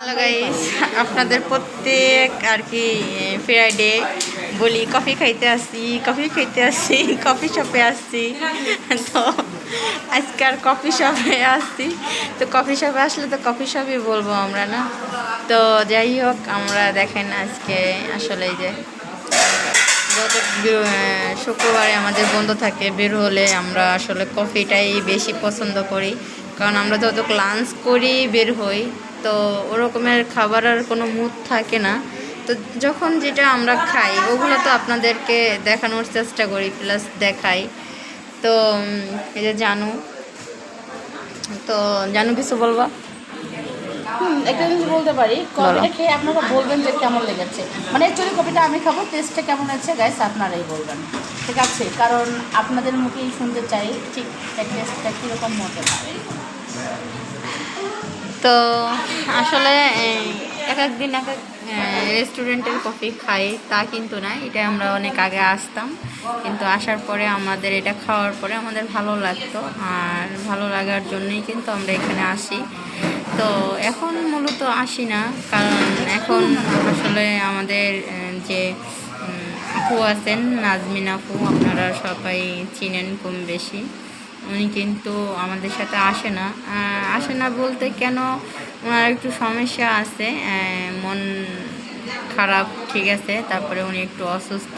Hello guys আপনাদের প্রত্যেক আর কি ফ্রাইডে বলি কফি খাইতে আসছি কফি খাইতে আসছি কফি শপে আসছি তো আজকে আর কফি শপে আসছি তো কফি শপে আসলে তো কফি শপই বলব আমরা, না? তো যাই হোক, আমরা দেখেন আজকে আসলে যে যত শুক্রবারে আমাদের বন্ধ থাকে, বের হলে আমরা আসলে কফিটাই বেশি পছন্দ করি। কারণ আমরা যত লাঞ্চ করি, বের হই। তো ওরকমের খাবার আর কোনো মুড থাকে না। তো যখন যেটা আমরা খাই ওগুলো তো আপনাদেরকে দেখানোর চেষ্টা করি প্লাস দেখাই। তো এই যে জানু। তো জানু কিছু বলবা? একটা জিনিস বলতে পারি। কফিটা খেয়ে আপনারা বলবেন যে কেমন লেগেছে। মানে অ্যাকচুয়ালি কফিটা আমি খাব টেস্টটা কেমন হয়েছে গাইস আপনারাই বলবেন। ঠিক আছে? কারণ আপনাদের মুখেই শুনতে চাই ঠিক টেস্টটা কীরকম হতে পারে। তো আসলে এক এক দিন এক এক রেস্টুরেন্টের কফি খাই, তা কিন্তু না, এটা আমরা অনেক আগে আসতাম। কিন্তু আসার পরে আমাদের এটা খাওয়ার পরে আমাদের ভালো লাগতো, আর ভালো লাগার জন্যই কিন্তু আমরা এখানে আসি। তো এখন মূলত আসি না, কারণ এখন আসলে আমাদের যে আপু আছেন, নাজমিন আপু, আপনারা সবাই চিনেন কম বেশি। উনি কিন্তু আমাদের সাথে আসে না। আসে না বলতে কেন ওনার একটু সমস্যা আছে মন খারাপ ঠিক আছে তারপরে উনি একটু অসুস্থ।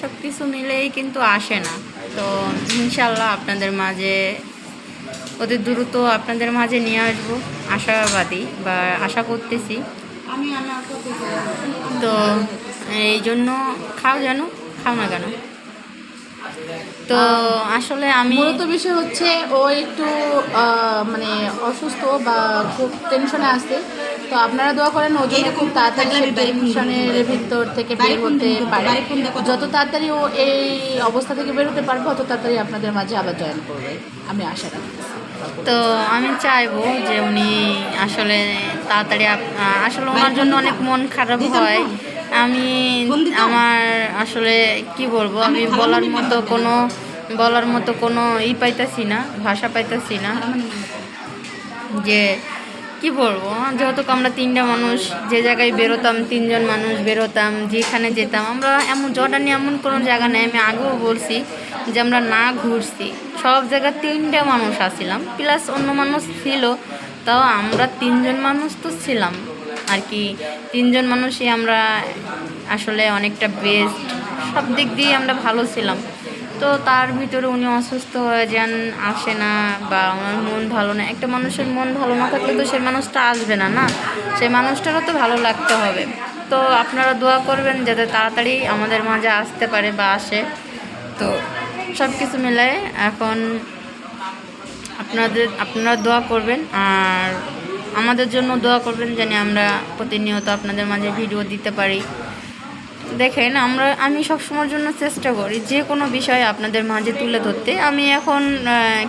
সব কিছু মিলেই কিন্তু আসে না। তো ইনশাল্লাহ আপনাদের মাঝে অতি দ্রুত আপনাদের মাঝে নিয়ে আসব। আশাবাদী বা আশা করতেছি। তো এই জন্য খাও জানো খাও না কেন। তো আসলে আমি মূলত বিষয় হচ্ছে ও একটু মানে অসুস্থ বা খুব টেনশনে আছে। তো আপনারা দোয়া করেন ও যেন খুব তাড়াতাড়ি টেনশনের ভিতর থেকে বের হতে পারে। যত তাড়াতাড়ি ও এই অবস্থা থেকে বের হতে পারবে অত তাড়াতাড়ি আপনাদের মাঝে আবার জয়েন করবে। আমি আশা রাখি তো আমি চাইব যে উনি আসলে তাড়াতাড়ি আসলে ওনার জন্য অনেক মন খারাপ হয়। আমি আমার আসলে কি বলব আমি বলার মতো কোনো বলার মতো কোনো ই পাইতাছি না ভাষা পাইতাছি না। যে কি বলব যেহেতু আমরা তিনটা মানুষ যে জায়গায় বেরোতাম তিনজন মানুষ বেরোতাম যেখানে যেতাম আমরা এমন জর্ডানে এমন কোনো জায়গা নেই আমি আগেও বলছি যে আমরা না ঘুরছি। সব জায়গায় তিনটা মানুষ আসছিলাম প্লাস অন্য মানুষ ছিল তাও আমরা তিনজন মানুষ তো ছিলাম। আর কি তিনজন মানুষই আমরা আসলে অনেকটা বেস্ট সব দিক দিয়ে আমরা ভালো ছিলাম। তো তার ভিতরে উনি অসুস্থ হয়ে যান, আসে না বা ওনার মন ভালো না। একটা মানুষের মন ভালো না থাকলে তো সেই মানুষটা আসবে না না? সেই মানুষটারও তো ভালো লাগতে হবে। তো আপনারা দোয়া করবেন যাতে তাড়াতাড়ি আমাদের মাঝে আসতে পারে বা আসে। তো সব কিছু মিলায় এখন আপনাদের, আপনারা দোয়া করবেন। আর আমাদের জন্য দোয়া করবেন জানি আমরা প্রতিনিয়ত আপনাদের মাঝে ভিডিও দিতে পারি। দেখেন, আমরা, আমি সবসময়ের জন্য চেষ্টা করি যে কোনো বিষয় আপনাদের মাঝে তুলে ধরতে। আমি এখন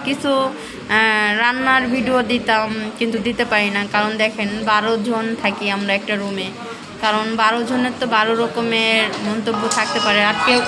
কিছু রান্নার ভিডিও দিতাম, কিন্তু দিতে পারি না। কারণ দেখেন, বারো জন থাকি আমরা একটা রুমে কারণ বারো জনের তো বারো রকমের মন্তব্য থাকতে পারে। আর কেউ